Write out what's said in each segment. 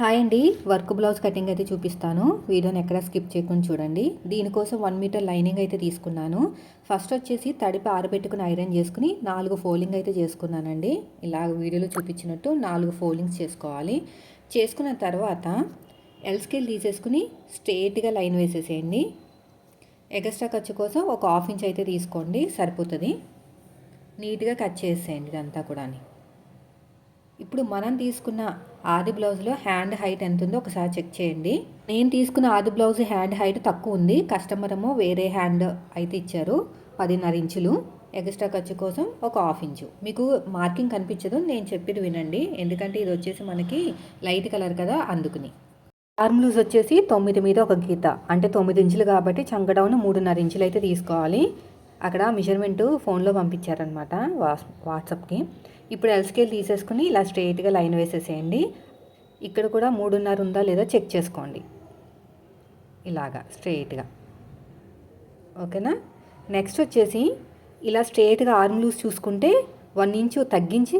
Hi అండి. Work blouse cutting అయితే చూపిస్తాను. వీడియోని ఎక్కడ స్కిప్ చేయకుండా చూడండి. దీనికోసం వన్ మీటర్ లైనింగ్ అయితే తీసుకున్నాను. ఫస్ట్ వచ్చేసి తడిపి ఆరబెట్టుకుని ఐరన్ చేసుకుని నాలుగు ఫోల్డింగ్ అయితే చేసుకున్నానండి. ఇలా వీడియోలో చూపించినట్టు నాలుగు ఫోల్డింగ్స్ చేసుకోవాలి. చేసుకున్న తర్వాత ఎల్ స్కేల్ తీసేసుకుని స్ట్రేట్గా లైన్ వేసేసేయండి. ఎగస్ట్రా ఖర్చు కోసం ఒక హాఫ్ ఇంచ్ అయితే తీసుకోండి. సరిపోతుంది. నీట్గా కట్ చేసేయండి ఇదంతా కూడా ఇప్పుడు మనం తీసుకున్న ఆది బ్లౌజ్లో హ్యాండ్ హైట్ ఎంత ఉందో ఒకసారి చెక్ చేయండి. నేను తీసుకున్న ఆది బ్లౌజ్ హ్యాండ్ హైట్ తక్కువ ఉంది. కస్టమర్ ఏమో వేరే హ్యాండ్ అయితే ఇచ్చారు. పదిన్నర ఇంచులు. ఎక్స్ట్రా ఖర్చు కోసం ఒక హాఫ్ ఇంచు. మీకు మార్కింగ్ కనిపించదు నేను చెప్పేది వినండి. ఎందుకంటే ఇది వచ్చేసి మనకి లైట్ కలర్ కదా అందుకుని. ఆర్మ్ లూజ్ వచ్చేసి తొమ్మిది మీద ఒక గీత. అంటే తొమ్మిది ఇంచులు కాబట్టి చంకడౌన్ మూడున్నర ఇంచులు అయితే తీసుకోవాలి. అక్కడ మెజర్మెంట్ ఫోన్లో పంపించారనమాట వాట్స్ వాట్సాప్కి. ఇప్పుడు ఎల్ స్కేల్ తీసేసుకుని ఇలా స్ట్రైట్గా లైన్ వేసేసేయండి. ఇక్కడ కూడా మూడున్నర ఉందా లేదా చెక్ చేసుకోండి. ఇలాగా స్ట్రైట్గా ఓకేనా? నెక్స్ట్ వచ్చేసి ఇలా స్ట్రైట్గా ఆర్మ్ లూస్ చూసుకుంటే వన్ ఇంచు తగ్గించి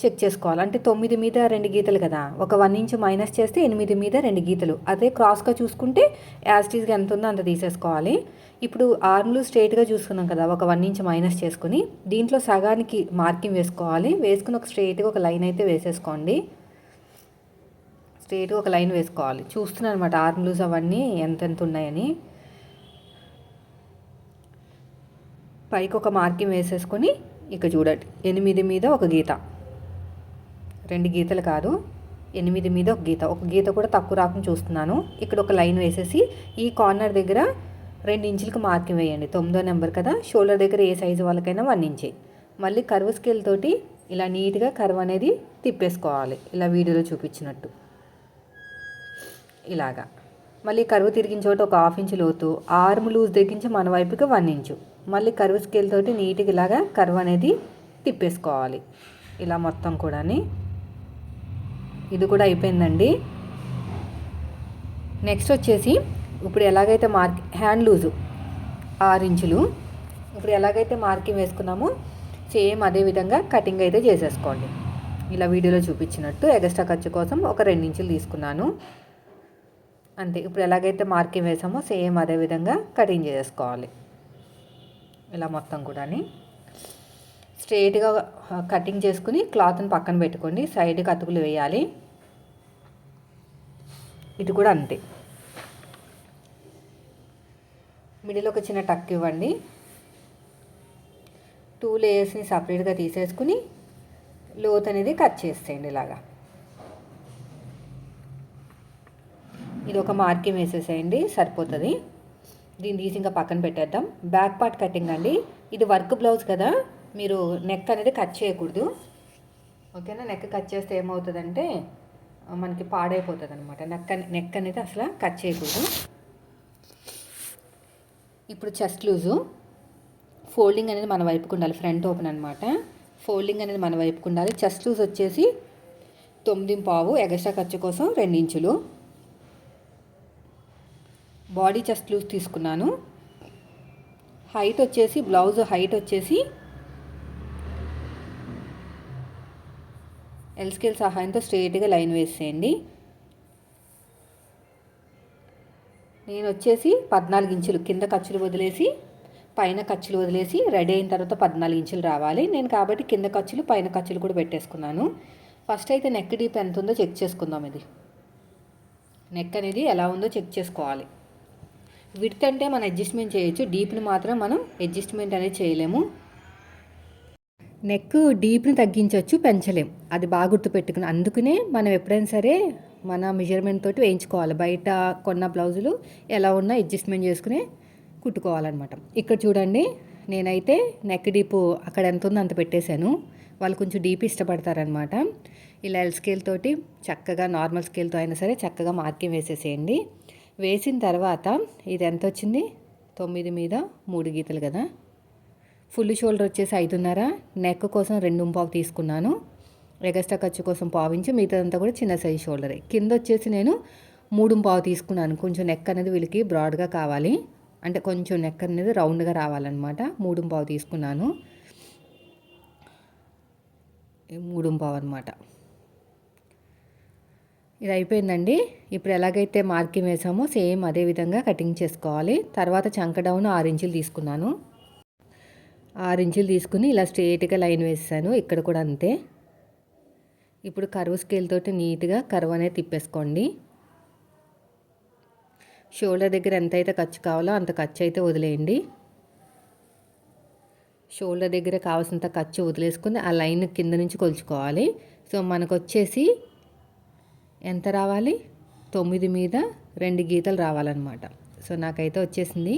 చెక్ చేసుకోవాలి. అంటే తొమ్మిది మీద రెండు గీతలు కదా. ఒక వన్ ఇంచ్ మైనస్ చేస్తే ఎనిమిది మీద రెండు గీతలు. అదే క్రాస్గా చూసుకుంటే యాస్టీస్గా ఎంత ఉందో అంత తీసేసుకోవాలి. ఇప్పుడు ఆర్మ్లు స్ట్రైట్గా చూసుకున్నాం కదా ఒక వన్ ఇంచ్ మైనస్ చేసుకుని దీంట్లో సగానికి మార్కింగ్ వేసుకోవాలి. వేసుకుని ఒక స్ట్రైట్గా ఒక లైన్ అయితే వేసేసుకోండి. స్ట్రైట్గా ఒక లైన్ వేసుకోవాలి. చూస్తున్నాను అనమాట ఆర్మ్లూస్ అవన్నీ ఎంతెంత ఉన్నాయని. పైకి ఒక మార్కింగ్ వేసేసుకొని ఇక చూడండి ఎనిమిది మీద ఒక గీత. రెండు గీతలు కాదు. ఎనిమిది మీద ఒక గీత. ఒక గీత కూడా తక్కువ రాకుండా చూస్తున్నాను. ఇక్కడ ఒక లైన్ వేసేసి ఈ కార్నర్ దగ్గర రెండు ఇంచులకు మార్కింగ్ వేయండి. తొమ్మిదో నెంబర్ కదా? షోల్డర్ దగ్గర ఏ సైజు వాళ్ళకైనా వన్ ఇంచే. మళ్ళీ కర్వ్ స్కేల్ తోటి ఇలా నీట్గా కర్వ్ అనేది తిప్పేసుకోవాలి. ఇలా వీడియోలో చూపించినట్టు. ఇలాగా. మళ్ళీ కరువు తిరిగిన చోట ఒక హాఫ్ ఇంచు లోతు. ఆర్మ్ లూజ్ తగ్గించి మన వైపుకి వన్ ఇంచు. మళ్ళీ కరువు స్కేల్ తోటి నీట్గా ఇలాగా కరువు అనేది తిప్పేసుకోవాలి. ఇలా మొత్తం కూడాని. ఇది కూడా అయిపోయిందండి. నెక్స్ట్ వచ్చేసి ఇప్పుడు ఎలాగైతే మార్క్ హ్యాండ్ లూజు ఆరు ఇంచులు ఇప్పుడు ఎలాగైతే మార్కింగ్ వేసుకున్నామో సేమ్ అదే విధంగా కటింగ్ అయితే చేసేసుకోండి. ఇలా వీడియోలో చూపించినట్టు ఎగస్ట్రా ఖర్చు కోసం ఒక రెండు ఇంచులు తీసుకున్నాను. అంతే ఇప్పుడు ఎలాగైతే మార్కింగ్ వేసామో సేమ్ అదే విధంగా కటింగ్ చేసుకోవాలి ఇలా మొత్తం కూడా స్ట్రైట్గా కటింగ్ చేసుకుని క్లాత్ని పక్కన పెట్టుకోండి సైడ్కి అతుకులు వేయాలి. ఇది కూడా అంతే. మిడిల్ ఒక చిన్న టక్ ఇవ్వండి. టూ లేయర్స్ని సపరేట్గా తీసేసుకుని లోత్ అనేది కట్ చేసేయండి ఇలాగా. ఇది ఒక మార్కింగ్ వేసేసేయండి సరిపోతుంది. దీన్ని తీసి ఇంకా పక్కన పెట్టేద్దాం. బ్యాక్ పార్ట్ కటింగ్ అండి. ఇది వర్క్ బ్లౌజ్ కదా మీరు నెక్ అనేది కట్ చేయకూడదు. ఓకేనా? నెక్ కట్ చేస్తే ఏమవుతుందంటే మనకి పాడైపోతుంది అనమాట నెక్ నెక్ అనేది అసలు కట్ చేయకూడదు. ఇప్పుడు చెస్ట్ లూజు ఫోల్డింగ్ అనేది మన వైపుకు ఉండాలి ఫ్రంట్ ఓపెన్ అనమాట ఫోల్డింగ్ అనేది మన వైపుకు ఉండాలి. చెస్ట్ లూజ్ వచ్చేసి తొమ్మిది పావు ఎగస్ట్రా ఖర్చు కోసం రెండు ఇంచులు. బాడీ చెస్ట్ లూజ్ తీసుకున్నాను. హైట్ వచ్చేసి బ్లౌజ్ హైట్ వచ్చేసి ఎల్ స్కేల్ సహాయంతో స్ట్రేట్గా లైన్ వేసేయండి. నేను వచ్చేసి పద్నాలుగు ఇంచులు కింద ఖర్చులు వదిలేసి పైన ఖర్చులు వదిలేసి రెడీ అయిన తర్వాత పద్నాలుగు ఇంచులు రావాలి. నేను కాబట్టి కింద ఖర్చులు పైన ఖర్చులు కూడా పెట్టేసుకున్నాను. ఫస్ట్ అయితే నెక్ డీప్ ఎంత ఉందో చెక్ చేసుకుందాం ఇది. నెక్ అనేది ఎలా ఉందో చెక్ చేసుకోవాలి. విడ్త్ అంటే మనం అడ్జస్ట్మెంట్ చేయొచ్చు. డీప్ని మాత్రం మనం అడ్జస్ట్మెంట్ అనేది చేయలేము. నెక్ డీప్ని తగ్గించవచ్చు పెంచలేం. అది బాగా గుర్తుపెట్టుకుని అందుకనే మనం ఎప్పుడైనా సరే మన మెజర్మెంట్ తోటి వేయించుకోవాలి. బయట కొన్న బ్లౌజులు ఎలా ఉన్నా అడ్జస్ట్మెంట్ చేసుకుని కుట్టుకోవాలన్నమాట. ఇక్కడ చూడండి నేనైతే నెక్ డీప్ అక్కడ ఎంత ఉందో అంత పెట్టేశాను. వాళ్ళు కొంచెం డీప్ ఇష్టపడతారనమాట ఇలా ఎల్ స్కేల్ తోటి చక్కగా నార్మల్ స్కేల్తో అయినా సరే చక్కగా మార్కింగ్ వేసేసేయండి. వేసిన తర్వాత ఇది ఎంత వచ్చింది? తొమ్మిది మీద మూడు గీతలు కదా? ఫుల్ షోల్డర్ వచ్చేసి ఐదున్నర నెక్ కోసం రెండు పావు తీసుకున్నాను. ఎగస్ట్రా ఖర్చు కోసం పావించి మిగతాదంతా కూడా చిన్న సైజ్ షోల్డరే. కింద వచ్చేసి నేను మూడు పావు తీసుకున్నాను. కొంచెం నెక్ అనేది వీళ్ళకి బ్రాడ్గా కావాలి. అంటే కొంచెం నెక్ అనేది రౌండ్గా రావాలన్నమాట. మూడు పావు తీసుకున్నాను. మూడు పావు అనమాట ఇది అయిపోయిందండి. ఇప్పుడు ఎలాగైతే మార్కింగ్ వేసామో సేమ్ అదే విధంగా కటింగ్ చేసుకోవాలి. తర్వాత చంక డౌన్ ఆరు ఇంచులు తీసుకున్నాను. ఆరు ఇంచులు తీసుకుని ఇలా స్ట్రేట్గా లైన్ వేసాను ఇక్కడ కూడా అంతే. ఇప్పుడు కరువు స్కేల్ తోటి నీట్గా కరువు అనేది తిప్పేసుకోండి. షోల్డర్ దగ్గర ఎంత అయితే ఖర్చు కావాలో అంత ఖర్చు అయితే వదిలేయండి. షోల్డర్ దగ్గర కావాల్సినంత ఖర్చు వదిలేసుకుని ఆ లైన్ కింద నుంచి కొలుచుకోవాలి. సో మనకు వచ్చేసి ఎంత రావాలి? తొమ్మిది మీద రెండు గీతలు రావాలన్నమాట. సో నాకైతే వచ్చేసింది.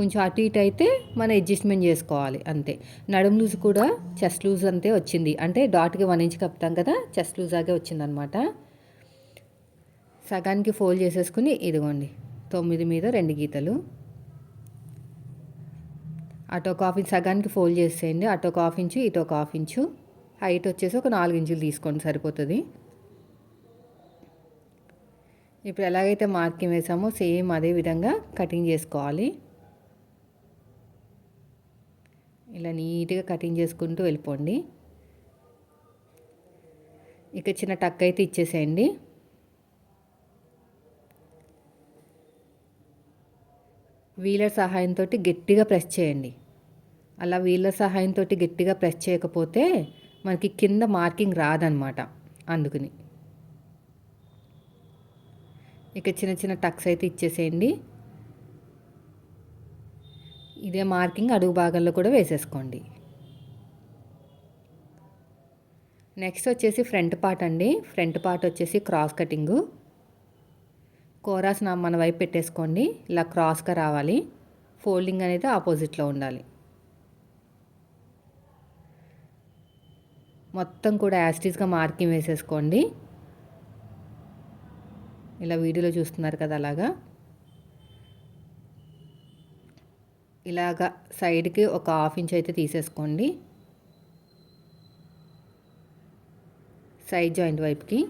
కొంచెం అటు ఇటు అయితే మనం అడ్జస్ట్మెంట్ చేసుకోవాలి అంతే. నడుము లూజ్ కూడా చెస్ట్ లూజ్ అంతే వచ్చింది. అంటే డాట్కి వన్ ఇంచ్ కప్పుతాం కదా చెస్ట్ లూజాగే వచ్చింది వచ్చిందనమాట. సగానికి ఫోల్డ్ చేసేసుకుని ఇదిగోండి తొమ్మిది మీద రెండు గీతలు. అటు ఒక హాఫ్ ఇంచ్ సగానికి ఫోల్డ్ చేసేయండి అటు ఒక హాఫ్ ఇంచు ఇటు ఒక హాఫ్ ఇంచు. హైట్ వచ్చేసి ఒక నాలుగు ఇంచులు తీసుకోండి సరిపోతుంది. ఇప్పుడు ఎలాగైతే మార్కింగ్ వేసామో సేమ్ అదే విధంగా కటింగ్ చేసుకోవాలి. ఇలా నీట్గా కటింగ్ చేసుకుంటూ వెళ్ళిపోండి. ఇక చిన్న టక్ అయితే ఇచ్చేసేయండి. వీలర్ సహాయంతో గట్టిగా ప్రెస్ చేయండి. అలా వీలర్ సహాయంతో గట్టిగా ప్రెస్ చేయకపోతే మనకి కింద మార్కింగ్ రాదనమాట అందుకని. ఇక చిన్న చిన్న టక్స్ అయితే ఇచ్చేసేయండి. ఇదే మార్కింగ్ అడుగు భాగంలో కూడా వేసేసుకోండి. నెక్స్ట్ వచ్చేసి ఫ్రంట్ పార్ట్ అండి. ఫ్రంట్ పార్ట్ వచ్చేసి క్రాస్ కటింగు. కోరాస్ నా మన వైపు పెట్టేసుకోండి. ఇలా క్రాస్గా రావాలి. ఫోల్డింగ్ అనేది ఆపోజిట్లో ఉండాలి. మొత్తం కూడా యాస్టీస్గా మార్కింగ్ వేసేసుకోండి. ఇలా వీడియోలో చూస్తున్నారు కదా అలాగా. ఇలాగా సైడ్కి ఒక హాఫ్ ఇంచ్ అయితే తీసేసుకోండి. సైడ్ జాయింట్ వైపుకి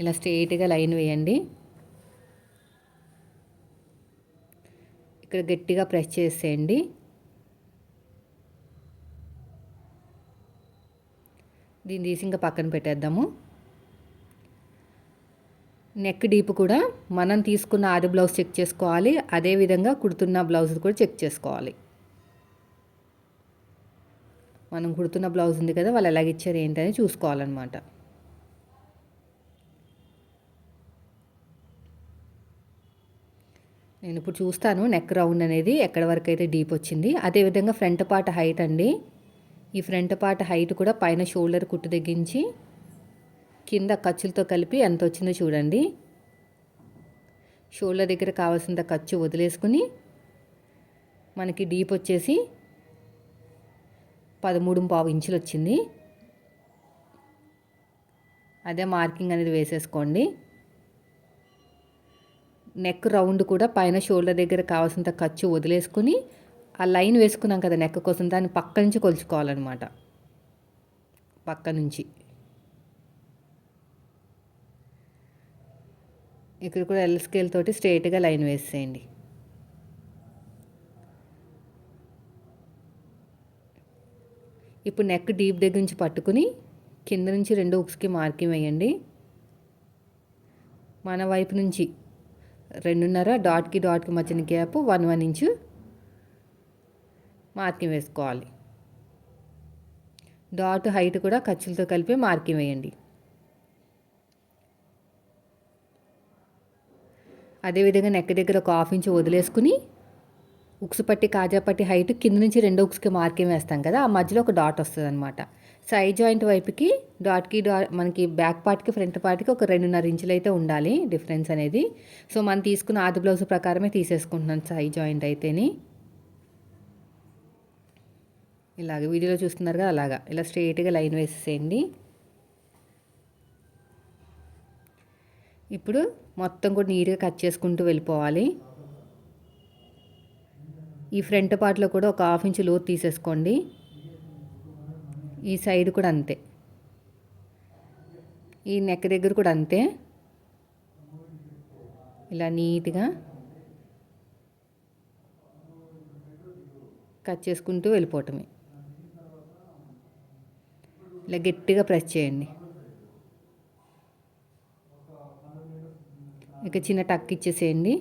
ఇలా స్ట్రెయిట్గా లైన్ వేయండి. ఇక్కడ గట్టిగా ప్రెస్ చేసేయండి. దీన్ని తీసి ఇంకా పక్కన పెట్టేద్దాము. నెక్ డీప్ కూడా మనం తీసుకున్న ఆది బ్లౌజ్ చెక్ చేసుకోవాలి. అదేవిధంగా కుడుతున్న బ్లౌజ్ కూడా చెక్ చేసుకోవాలి. మనం కుడుతున్న బ్లౌజ్ ఉంది కదా వాళ్ళు ఎలాగ ఇచ్చారు ఏంటని చూసుకోవాలన్నమాట. నేను ఇప్పుడు చూస్తాను నెక్ రౌండ్ అనేది ఎక్కడ వరకు అయితే డీప్ వచ్చింది. అదేవిధంగా ఫ్రంట్ పార్ట్ హైట్ అండి. ఈ ఫ్రంట్ పార్ట్ హైట్ కూడా పైన షోల్డర్ కుట్టు తగ్గించి కింద ఖర్చులతో కలిపి ఎంత వచ్చిందో చూడండి. షోల్డర్ దగ్గర కావాల్సినంత ఖర్చు వదిలేసుకుని మనకి డీప్ వచ్చేసి పదమూడు పావు ఇంచులు వచ్చింది. అదే మార్కింగ్ అనేది వేసేసుకోండి. నెక్ రౌండ్ కూడా పైన షోల్డర్ దగ్గర కావాల్సినంత ఖర్చు వదిలేసుకుని ఆ లైన్ వేసుకున్నాం కదా నెక్ కోసం దాన్ని పక్క నుంచి కొలుచుకోవాలన్నమాట. పక్క నుంచి. ఇక్కడ కూడా ఎల్ స్కేల్ తోటి స్ట్రైట్గా లైన్ వేసేయండి. ఇప్పుడు నెక్ డీప్ దగ్గర నుంచి పట్టుకుని కింద నుంచి రెండు ఉక్స్కి మార్కింగ్ వేయండి. మన వైపు నుంచి రెండున్నర డాట్కి డాట్కి మధ్యన gap one one inch marking వేసుకోవాలి. డాట్ హైట్ కూడా ఖర్చులతో కలిపి మార్కింగ్ వేయండి. అదేవిధంగా నెక్ దగ్గర ఒక హాఫ్ ఇంచ్ వదిలేసుకుని ఉక్స్ పట్టి కాజా పట్టి హైట్ కింద నుంచి రెండు ఉక్స్కి మార్కింగ్ వేస్తాం కదా ఆ మధ్యలో ఒక డాట్ వస్తుంది అనమాట సైడ్ జాయింట్ వైపుకి డాట్కి డా మనకి బ్యాక్ పార్ట్కి ఫ్రంట్ పార్ట్కి ఒక రెండున్నర ఇంచులు అయితే ఉండాలి డిఫరెన్స్ అనేది. సో మనం తీసుకున్న ఆది బ్లౌజ్ ప్రకారమే తీసేసుకుంటున్నాను సైడ్ జాయింట్ అయితేని. ఇలాగ వీడియోలో చూస్తున్నారు కదా అలాగా. ఇలా స్ట్రైట్గా లైన్ వేసేసేయండి. ఇప్పుడు మొత్తం కూడా నీట్గా కట్ చేసుకుంటూ వెళ్ళిపోవాలి. ఈ ఫ్రంట్ పార్ట్లో కూడా ఒక హాఫ్ ఇంచ్ లోతు తీసేసుకోండి. ఈ సైడ్ కూడా అంతే. ఈ నెక్ దగ్గర కూడా అంతే. ఇలా నీట్గా కట్ చేసుకుంటూ వెళ్ళిపోవటమే. ఇలా గట్టిగా ప్రెస్ చేయండి. ఇక చిన్న టక్ ఇచ్చేసేయండి.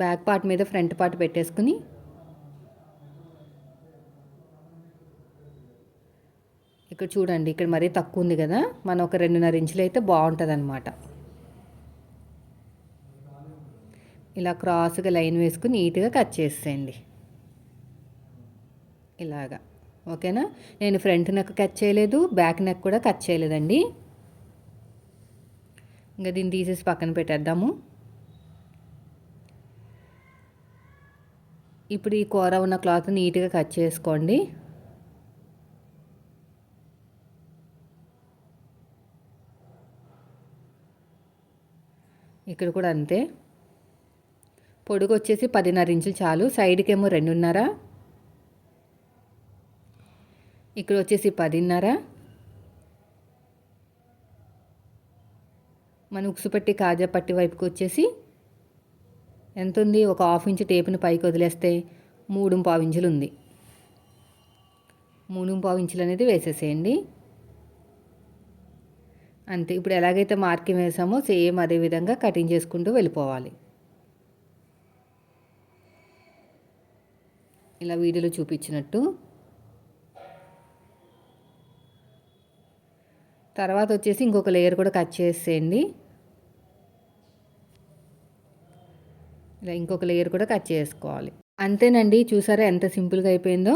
బ్యాక్ పార్ట్ మీద ఫ్రంట్ పార్ట్ పెట్టేసుకుని ఇక్కడ చూడండి ఇక్కడ మరీ తక్కువ ఉంది కదా మనం ఒక రెండున్నర ఇంచులు అయితే బాగుంటుంది అనమాట ఇలా క్రాస్గా లైన్ వేసుకుని నీట్గా కట్ చేసేయండి. ఇలాగా. ఓకేనా? నేను ఫ్రంట్ నెక్ కట్ చేయలేదు బ్యాక్ నెక్ కూడా కట్ చేయలేదండి. ఇంకా దీన్ని తీసేసి పక్కన పెట్టేద్దాము. ఇప్పుడు ఈ కూర ఉన్న క్లాత్ నీట్గా కట్ చేసుకోండి. ఇక్కడ కూడా అంతే. పొడుగు వచ్చేసి పదిన్నర ఇంచులు చాలు. సైడ్కి ఏమో రెండున్నర. ఇక్కడ వచ్చేసి పదిన్నర. మన ఉక్సుపట్టి కాజా పట్టి వైపుకి వచ్చేసి ఎంత ఉంది ఒక హాఫ్ ఇంచు టేపుని పైకి వదిలేస్తే మూడు పావు ఇంచులు ఉంది. మూడు పావు ఇంచులు అనేది వేసేసేయండి. అంతే. ఇప్పుడు ఎలాగైతే మార్కింగ్ వేసామో సేమ్ అదే విధంగా కటింగ్ చేసుకుంటూ వెళ్ళిపోవాలి. ఇలా వీడియోలో చూపించినట్టు. తర్వాత వచ్చేసి ఇంకొక లేయర్ కూడా కట్ చేసేయండి. ఇలా ఇంకొక లేయర్ కూడా కట్ చేసుకోవాలి. అంతేనండి చూసారా ఎంత సింపుల్గా అయిపోయిందో?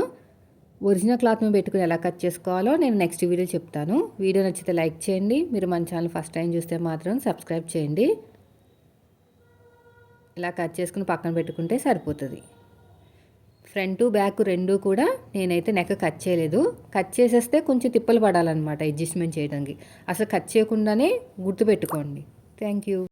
ఒరిజినల్ క్లాత్ మీద పెట్టుకుని ఎలా కట్ చేసుకోవాలో నేను నెక్స్ట్ వీడియో చెప్తాను. వీడియో నచ్చితే లైక్ చేయండి. మీరు మన ఛానల్ ఫస్ట్ టైం చూస్తే మాత్రం సబ్స్క్రైబ్ చేయండి. ఇలా కట్ చేసుకుని పక్కన పెట్టుకుంటే సరిపోతుంది. ఫ్రంట్ బ్యాక్ రెండు కూడా నేనైతే నెక్ కట్ చేయలేదు. కట్ చేసేస్తే కొంచెం తిప్పలు పడాలన్నమాట అడ్జస్ట్మెంట్ చేయడానికి. అసలు కట్ చేయకుండానే గుర్తుపెట్టుకోండి. Thank you